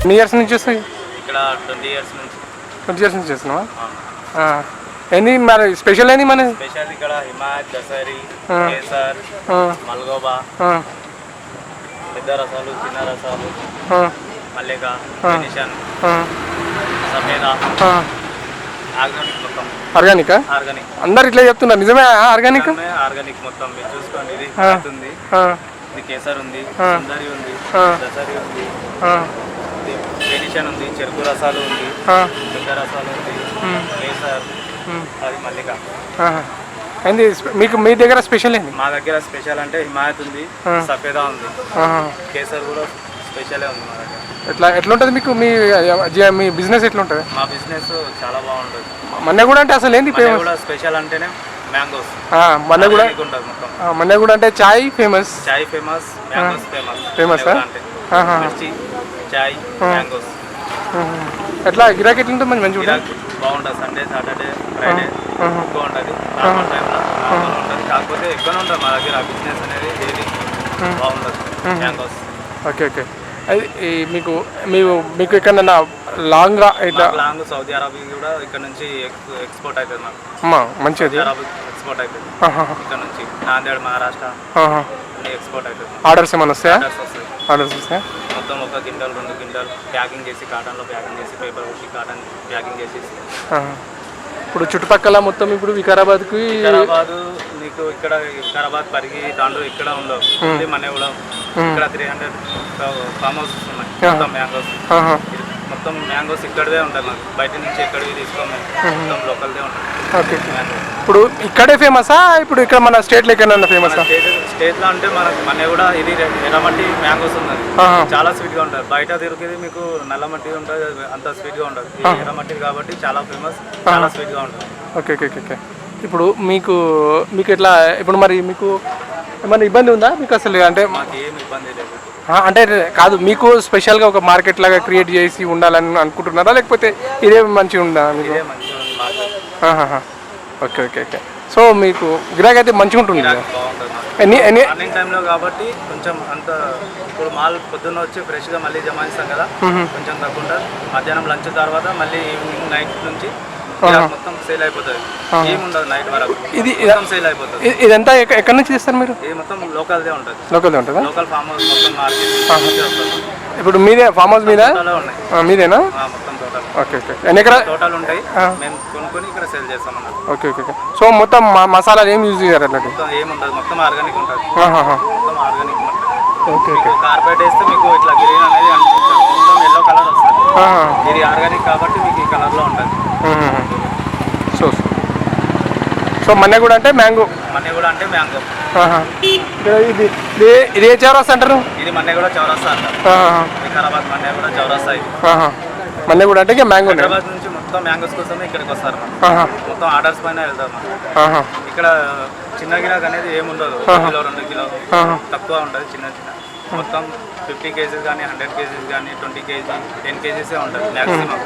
ఎన్ని ఇయర్స్ నుంచి చేస్తాయి ఇక్కడ ట్వంటీ ఇయర్స్ నుంచి. ట్వంటీ ఇయర్స్ నుంచి చేస్తున్నావా. ఏంది మరి స్పెషల్ ఏంది మన స్పెషల్ ఇక్కడ హిమాయత్ దసరి. కేసర్ మల్గోబా పెద్ద రసాలు చిన్న రసాలు మల్లిక ఆ. నిషాన్ ఆ, సఫేదా. ఆర్గానిక్ మొత్తం. ఆర్గానికా ఆర్గానిక్ అందరు ఇట్లా చెప్తున్నారు నిజమే ఆర్గానిక్ ఆర్గానిక్ మొత్తం. మీరు చూసుకోండి ఇది ఉంది ఇది కేసర్ ఉంది ఉంది. దసరి ఉంది. బెనిషన్ ఉంది చెరుకు రసాలు ఉంది పెద్ద రసాలు ఉంది కేసర్. అది మల్లిక. ఏంది స్పె- మీకు మీ దగ్గర స్పెషల్ ఏంది? మా దగ్గర స్పెషల్ అంటే హిమాయత్ ఉంది. సఫేదా ఉంది. కేసర్ కూడా స్పెషలే ఉంది మా దగ్గర. ఎట్లా ఎట్లుంటుంది మీకు మీ జ- మీ బిజినెస్ ఎట్లుంటుంది? మా బిజినెస్ చాలా బాగుంటుంది. మన్న కూడా అంటే అసలు ఏంది మన ఫేమస్? కూడా స్పెషల్ అంటేనే మ్యాంగోస్. మన్న కూడా ఉంటుంది మన్న కూడా అంటే చాయ్ ఫేమస్. చాయ్ ఫేమస్ మ్యాంగోస్ ఫేమస్. మిర్చి. చాయ్ మ్యాంగోస్ ఎట్లా? గిరాకీ ఎట్లుంటుంది మంచి మంచిగా ఉంటుంది బాగుంటుంది సండే సాటర్డే ఫ్రైడే. ఎక్కువ ఉంటుంది నార్మల్ టైంలో నార్మల్ ఉంటుంది. కాకపోతే ఎక్కువనే ఉంటుంది మా దగ్గర బిజినెస్ అనేది డైలీ బాగుంటుంది మ్యాంగోస్ ఓకే ఓకే అది మీకు మీకు మీకు ఎక్కడన్నా లాంగ్గా ఇట్లా? లాంగ్ సౌదీ అరేబియా కూడా ఇక్కడ నుంచి ఎక్స్పోర్ట్ అవుతుంది మాకు. మంచిది ఎక్స్పోర్ట్ అవుతుంది. ఇక్కడ నుంచి నాందేడ్ మహారాష్ట్ర ఎక్స్పోర్ట్ అవుతుంది ఆర్డర్స్ ఏమైనా వస్తాయా? ఆర్డర్స్ వస్తాయి. ఆర్డర్స్ వస్తాయా? మొత్తం ఒక గింటలు రెండు గింటలు ప్యాకింగ్ చేసి కాటన్లో ప్యాకింగ్ చేసి పేపర్ కొట్టి కాటన్ ప్యాకింగ్ చేసేసి. ఇప్పుడు చుట్టుపక్కల మొత్తం ఇప్పుడు వికారాబాద్కి వికారాబాద్ నీకు ఇక్కడ వికారాబాద్ పరిగి తాండూరు ఇక్కడ ఉండవు. ఇది మన కూడా ఇక్కడ త్రీ హండ్రెడ్ ఫామ్ హౌస్ ఉన్నాయి. మొత్తం మ్యాంగోస్. మొత్తం మ్యాంగోస్ ఇక్కడదే ఉంటాయి మాకు. బయట నుంచి ఎక్కడివి తీసుకోము. మొత్తం లోకల్దే ఉంటుంది ఓకే. మ్యాంగోస్ ఇప్పుడు ఇక్కడే ఫేమసా? ఇప్పుడు ఇక్కడ మన స్టేట్లో ఎక్కడన్నా ఫేమసా? స్టేట్ స్టేట్లో అంటే మనకు మన కూడా ఇది ఎర్రమట్టి మ్యాంగోస్ ఉన్నది. చాలా స్వీట్గా ఉంటుంది బయట దొరికేది మీకు నల్లమట్టి ఉంటుంది అంత స్వీట్గా ఉంటుంది ఇది ఎర్రమట్టి కాబట్టి చాలా ఫేమస్ చాలా స్వీట్గా ఉంటుంది. ఓకే ఓకే ఓకే ఇప్పుడు మీకు మీకు ఎట్లా ఇప్పుడు మరి మీకు ఏమైనా ఇబ్బంది ఉందా మీకు అసలు? అంటే మాకు ఏం ఇబ్బంది లేదు. ఆ, అంటే కాదు మీకు స్పెషల్గా ఒక మార్కెట్ లాగా క్రియేట్ చేసి ఉండాలని అనుకుంటున్నారా? లేకపోతే ఇదే మంచిగా ఉందా మీకు? ఇదే. Okay okay okay. సో మీకు గిరాకీ అయితే మంచిగా ఉంటుంది కదా? ఎన్ని ఎన్ని? మార్నింగ్ టైంలో కాబట్టి కొంచెం అంత ఇప్పుడు మాల్ పొద్దున్న వచ్చి ఫ్రెష్గా మళ్ళీ జమాయిస్తాం కదా కొంచెం తక్కువ మధ్యాహ్నం లంచ్ తర్వాత మళ్ళీ ఈవినింగ్ నైట్ నుంచి మొత్తం సేల్ అయిపోతుంది. ఏముండదు నైట్ వరకు. ఇది మొత్తం సేల్ అయిపోతుంది. ఇ- ఇదంతా ఎక్క- ఎక్కడి నుంచి తీస్తారు మీరు? ఇది మొత్తం లోకల్దే ఉంటుంది. లోకల్ ఉంటుందా? లోకల్ ఫామ్ హౌస్ మొత్తం మార్కెట్ ఇప్పుడు మీదే ఫామ్ హౌస్ మీద? మీదేనా? ఆ, మొత్తం ఓకే ఓకే. ఎన్ని ఎకరా టోటల్ ఉంటాయి. మేము కొనుక్కొని ఇక్కడ సేల్ చేస్తాం అన్నమాట ఓకే ఓకే ఓకే. సో మొత్తం మా మసాలాలు ఏం యూజ్ చేయారు అట్లాంటి మొత్తం ఏముండదు మొత్తం ఆర్గానిక్ ఉంటుంది. మొత్తం ఆర్గానిక్ ఓకే ఓకే. కార్పెట్ వేస్తే మీకు ఇట్లా గ్రీన్ అనేది మొత్తం ఎల్లో కలర్ వస్తుంది. ఇది ఆర్గానిక్ కాబట్టి మీకు ఈ కలర్లో ఉంటుంది. So so. మన్న కూడా అంటే మ్యాంగో మన్నె కూడా అంటే మ్యాంగో ఇది ఇది ఏ చౌరస్ అంటారు? ఇది మన్నె కూడా చౌరస్తా అంటారు. వికారాబాద్ మన్నె కూడా చౌరస్తా ఇది. మన్న కూడా అంటే మ్యాంగో హైదరాబాద్ నుంచి మొత్తం మ్యాంగోస్ కోసమే ఇక్కడికి వస్తారు మనం. మొత్తం ఆర్డర్స్ పైన వెళ్తాం మనం. ఆహా. ఇక్కడ చిన్న గిరాక్ అనేది ఏముండదు. ఒక కిలో రెండు కిలో. తక్కువ ఉంటుంది చిన్న చిన్న. మొత్తం ఫిఫ్టీ కేజీస్ కానీ హండ్రెడ్ కేజీస్ కానీ ట్వంటీ కేజీ టెన్ కేజీసే ఉంటుంది maximum.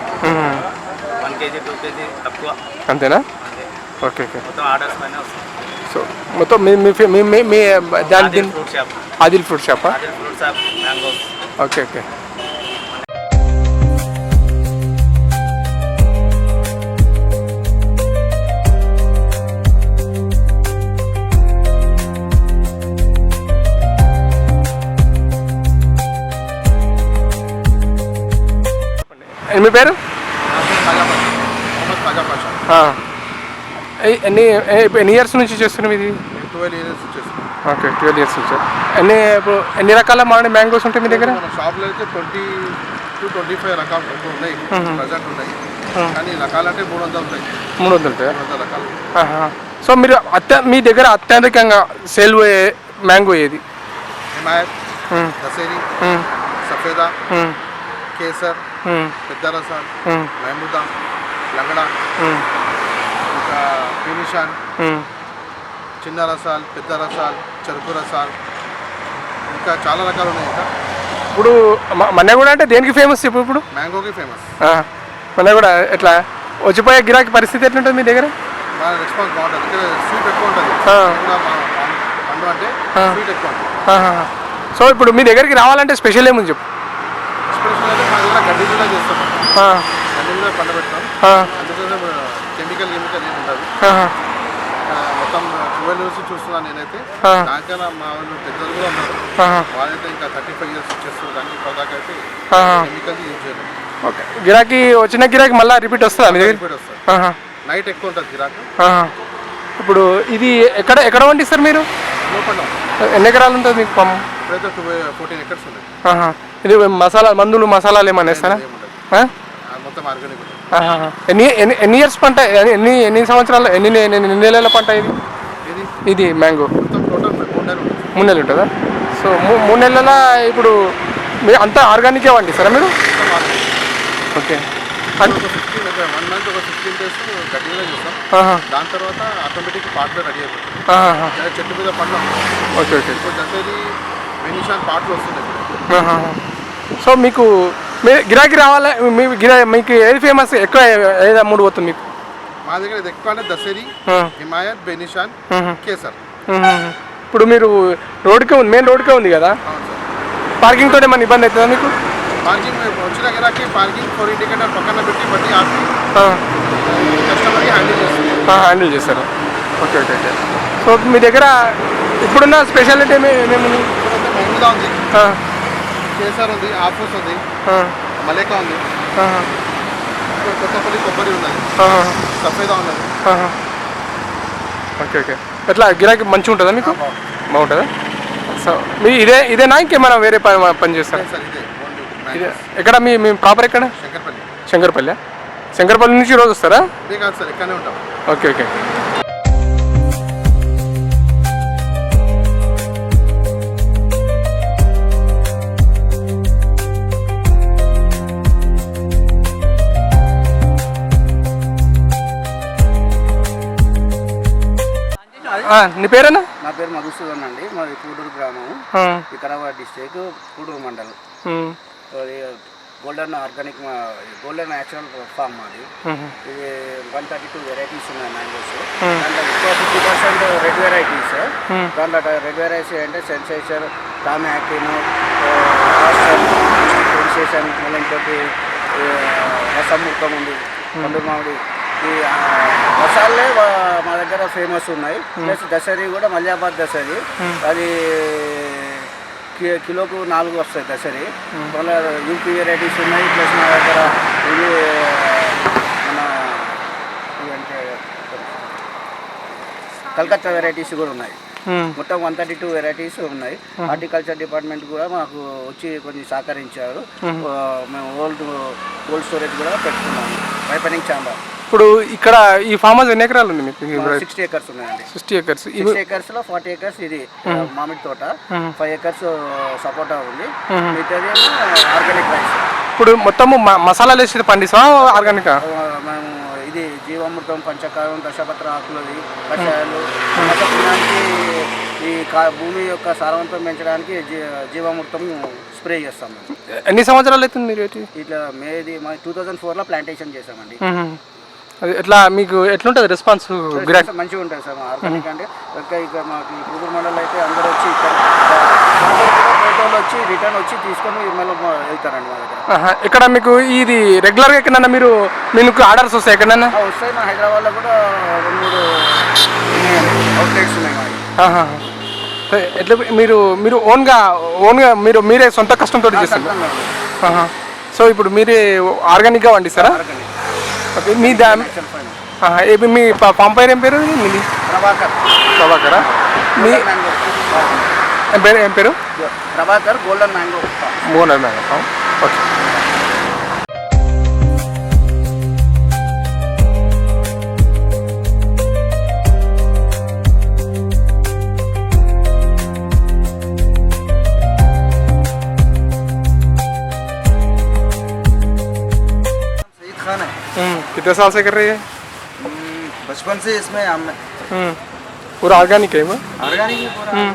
One KG two KG తక్కువ. అంతేనా? అంతే. Okay okay. మొత్తం ఆర్డర్స్ పైన వస్తుంది. సో మొత్తం మీ మీ మీ మీ మీ దాని Adil fruit shop. Adil fruit షాపా? Adil fruit shop mangoes. Okay okay. మీ పేరు? ఎన్ని ఎన్ని ఇయర్స్ నుంచి చేస్తున్నాం ఇది? ట్వెల్వ్ ఇయర్స్ వచ్చేసింది ఓకే ట్వెల్వ్ ఇయర్స్ నుంచి. ఎన్ని ఇప్పుడు ఎన్ని రకాల మామిడి మ్యాంగోస్ ఉంటాయి మీ దగ్గర? షాప్లో అయితే ట్వంటీ టు ట్వంటీ ఫైవ్ రకాలు ఉన్నాయి. ప్రజెంట్ ఉన్నాయి. కానీ రకాలు అంటే మూడు వందలు ఉంటాయి. మూడు వందలు ఉంటాయా? రకాలు. సో మీరు అత్య మీ దగ్గర అత్యధికంగా సేల్ అయ్యే మ్యాంగో ఏది? హిమాయత్. దసేరి. సఫేదా. కేసర్ మ్మ్. పెద్ద రసాల్ మ్మ్. మహమూదా లంగడా మ్మ్. ఇంకా ఫినిషాన్ మ్మ్. చిన్న రసాల్ పెద్ద రసాల్ చెరుకు రసాల్ ఇంకా చాలా రకాలు ఉన్నాయి ఇంకా ఇప్పుడు మన కూడా అంటే దేనికి ఫేమస్ చెప్పు ఇప్పుడు మ్యాంగోకి ఫేమస్. మన కూడా ఎట్లా వచ్చిపోయే గిరాకీ పరిస్థితి ఎట్లుంటుంది మీ దగ్గర మన రెస్పాన్స్ బాగుంటుంది ఇక్కడ స్వీట్ ఎక్కువ ఉంటుంది పండు అంటే స్వీట్ ఎక్కువ ఉంటుంది. సో ఇప్పుడు మీ దగ్గరికి రావాలంటే స్పెషల్ ఏముంది చెప్పు చేస్తాం. కెమికల్ కెమికల్ ఏమి ఉండదు. మొత్తం ట్వెల్వ్ ఇయర్స్ చూస్తున్నాను నేనైతే. మా వాళ్ళు పెద్దలు కూడా ఉన్నారు. ఆహా, వాళ్ళైతే ఇంకా థర్టీ ఫైవ్ ఇయర్స్ చేస్తారు కానీ ఇప్పటిదాకా అయితే ఆహా. కెమికల్ యూజ్ చేయలేదు. ఓకే. గిరాకీ వచ్చిన గిరాకీ మళ్ళీ రిపీట్ వస్తుందా మీ దగ్గర? రిపీట్ వస్తుంది. నైట్ ఎక్కువ ఉంటుంది గిరాకు. ఇప్పుడు ఇది ఎక్కడ ఎక్కడ పండిస్తారు మీరు? ఎన్ని ఎకరాలు ఉంటుంది మీకు ఇప్పుడైతే టూ ఫోర్టీన్ ఎకర్స్ ఉన్నాయి. ఇది మసాలా మందులు మసాలాలు ఏమన్నా వేస్తారా. ఎన్ని ఎన్ని ఎన్ని ఇయర్స్ పంట ఎన్ని ఎన్ని సంవత్సరాలు ఎన్ని ఎన్ని నెలల పంట ఇది? ఇది మ్యాంగో. మూడు నెలలు ఉంటుంది. సో మూడు నెలల ఇప్పుడు మీరు అంతా ఆర్గానికే పండిస్తారా మీరు? ఓకే. దాని తర్వాత ఆటోమేటిక్ పాటలో రెడీ అయిపోతుంది. ఆహా. లేదా చెట్టు మీద పండ్లు. Okay okay. ఇప్పుడు పాటలు వస్తున్నాయి. సో మీకు మీ గిరాకీ రావాలా? మీ గిరా మీకు ఏది ఫేమస్ ఎక్కువ ఏది అమ్ముడు పోతుంది మీకు? మా దగ్గర ఇది ఎక్కువ అంటే దసరి. హిమాయత్ బెనిషాన్. కేసర్. ఇప్పుడు మీరు రోడ్కే ఉంది మెయిన్ రోడ్కే ఉంది కదా? పార్కింగ్ తోటి ఏమైనా ఇబ్బంది అవుతుందా మీకు? పార్కింగ్ వచ్చిన గిరాకి పార్కింగ్ ఫోర్ ఇండికేటర్ పక్కన పెట్టి బట్టి ఆపి. కస్టమర్కి హ్యాండిల్ చేస్తుంది ఆ, హ్యాండిల్ చేస్తారు ఓకే ఓకే ఓకే. సో మీ దగ్గర ఇప్పుడున్న స్పెషాలిటీ ఏమి ఏమేమి ఉంది. కేసర్ ఉంది ఆఫూస్ ఉంది మలేకా ఉంది. కొత్తపల్లి కొబ్బరి ఉన్నది. సఫేదా ఉన్నది. Okay okay. ఎట్లా గిరాకీ మంచిగా ఉంటుందా మీకు బాగుంటుందా? సో మీ ఇదే ఇదేనా? ఇంకేమైనా వేరే పని పని చేస్తారా? సార్ ఇదే ఎక్కడ మీ మీ ప్రాపర్ ఎక్కడ? శంకర్పల్లి. శంకర్పల్లి. శంకర్పల్లి నుంచి రోజు వస్తారా? ఇదే కాదు సార్ ఇక్కడనే ఉంటాం. Okay okay. నీ పేరేనా నా పేరు మధుసూదన్ అండి. మాది కూడూరు గ్రామం. వికారాబాద్ డిస్ట్రిక్ట్ కూడూరు మండలం. Golden organic golden natural farm మాది. ఇది వన్ థర్టీ టూ వెరైటీస్ ఉన్నాయి మ్యాంగోస్ దాంట్లో ఎక్కువ ఫిఫ్టీ పర్సెంట్ రెడ్ వెరైటీస్. దాంట్లో రెడ్ వెరైటీస్ అంటే సెన్సేషన్ టామ్ యాక్టిన్ సెన్సేషన్ మళ్ళీ ఇంకోటి రసముఖం ఉంది పండు మామిడి. ఈ మసాలే మా దగ్గర ఫేమస్ ఉన్నాయి. ప్లస్ దసరి కూడా మల్యాబాద్ దసరి. అది కిలోకు నాలుగు వస్తాయి దసరి. మళ్ళీ యూపీ వెరైటీస్ ఉన్నాయి. ప్లస్ మా దగ్గర ఇది మన ఇవంటే కలకత్తా వెరైటీస్ కూడా ఉన్నాయి. మొత్తం వన్ థర్టీ టూ వెరైటీస్ ఉన్నాయి. హార్టికల్చర్ డిపార్ట్మెంట్ కూడా మాకు వచ్చి కొంచెం సహకరించారు. మేము. ఓల్డ్ కోల్డ్ స్టోరేజ్ కూడా పెట్టుకున్నాము. రైపనింగ్ చాంబర్ ఇప్పుడు ఇక్కడ ఈ ఫామ్ హౌస్ ఎన్ని ఎకరాలు ఉంది మీకు? సిక్స్టీ ఎకర్స్ ఉన్నాయండి. సిక్స్టీ ఎకర్స్ సిక్స్ ఎకర్స్లో ఫార్టీ ఎకర్స్ ఇది మామిడి తోట. ఫైవ్ ఎకర్స్ సపోటా ఉంది. మిగతాది ఆర్గానిక్ రైస్ ఇప్పుడు మొత్తము మ- మసాలాలు వేసి పండిస్తావా ఆర్గానిక్ మేము ఇది జీవామృతం పంచకారం దశపత్ర ఆకులది కషాయాలు ఈ భూమి యొక్క సారవంతం పెంచడానికి జీవామృతం స్ప్రే చేస్తాం ఎన్ని సంవత్సరాలు అవుతుంది మీరు ఇట్లా మేది టూ థౌజండ్ ఫోర్లో ప్లాంటేషన్ చేసామండి అది ఎట్లా మీకు ఎట్లుంటుంది రెస్పాన్స్ గిరాక్ మంచిగా ఉంటుంది సార్ మా ఆర్గానిక్ అంటే. ఇంకా ఇక మాకు ఈ కూతురు మండలం అయితే అందరూ వచ్చి ఇక్కడ వచ్చి రిటర్న్ వచ్చి తీసుకొని మళ్ళీ వెళ్తారండి మా దగ్గర. ఇక్కడ మీకు ఇది రెగ్యులర్గా ఎక్కడన్నా మీరు మీకు ఆర్డర్స్ వస్తాయి ఎక్కడన్నా? వస్తాయి. మా హైదరాబాద్లో కూడా రెండు మూడు అవుట్లెట్స్ ఉన్నాయి మాకు. ఎట్లా మీరు మీరు ఓన్గా ఓన్గా మీరు మీరే సొంత కష్టంతో చేస్తారు. సో ఇప్పుడు మీరే ఆర్గానిక్గా పండిస్తారా ఆర్గానిక్ ఓకే మీ దా. ఏమి మీ ప- పంప్ పేరు ఏం పేరు? మీది ప్రభాకర్. ప్రభాకరా? మీ గోల్డెన్ మ్యాంగో ఏం పేరు? ఏం పేరు? Prabhakar golden mango Mohan madam okay. कितने साल से कर रही है? हम्म, बचपन से इसमें हम हम्म, पूरा ऑर्गेनिक है वो? ऑर्गेनिक है पूरा। हम्म।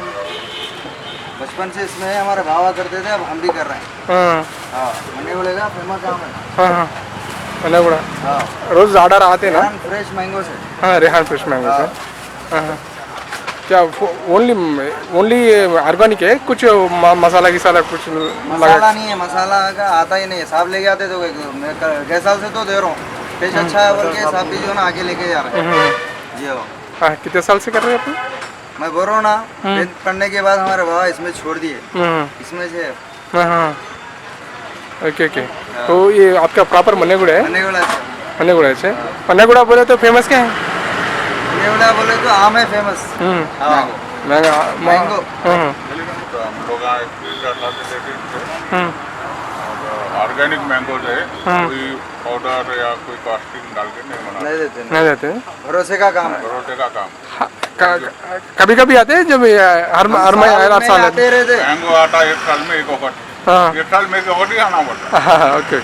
बचपन से इसमें हमारे बाबा करते थे अब हम भी कर रहे हैं। हाँ।, हाँ मने बोलेगा फ़ेमस काम है। हाँ हाँ। मने बोला। हाँ। रोज ऑर्डर रहते ना? फ्रेश मैंगो से। हाँ रेहान फ्रेश मैंगो से। हाँ।, हाँ, हाँ। क्या ओनली ओनली ऑर्गेनिक है? कुछ मसाला की सारा कुछ मसाला नहीं है मसाला का आता ही नहीं है। साहब लेके आते तो गैस से तो दे रहा हूँ। पेश अच्छा है बोल के साहब भी जो ना आगे लेके जा रहे हैं। जी हाँ हाँ, कितने साल से कर रहे हैं आप? मैं बोल रहा हूँ ना टेंथ पढ़ने के बाद हमारे बाबा इसमें छोड़ दिए। हम्म, इसमें से हाँ हाँ। Okay okay. तो ये आपका प्रॉपर मन्नेगुड़ा है? पन्ने वाला मन्नेगुड़ा से। मन्नेगुड़ा बोले तो फ़ेमस क्या है? वाला बोले तो आम है फ़ेमस हम्म, हाँ। मैंगो। मैंगो। हम्म, तो हम लोग ऑर्गेनिक मैंगो है कोई पाउडर या कोई कास्टिंग डाल के नहीं बना नहीं देते नहीं। देते भरोसे का काम है। भरोसे का काम। कभी कभी आते हैं जब हर हर महीने हर साल आते रहते मैंगो आटा एक साल में एक ओवर हाँ। एक साल में एक ओवर ही आना पड़ता है। हाँ ओके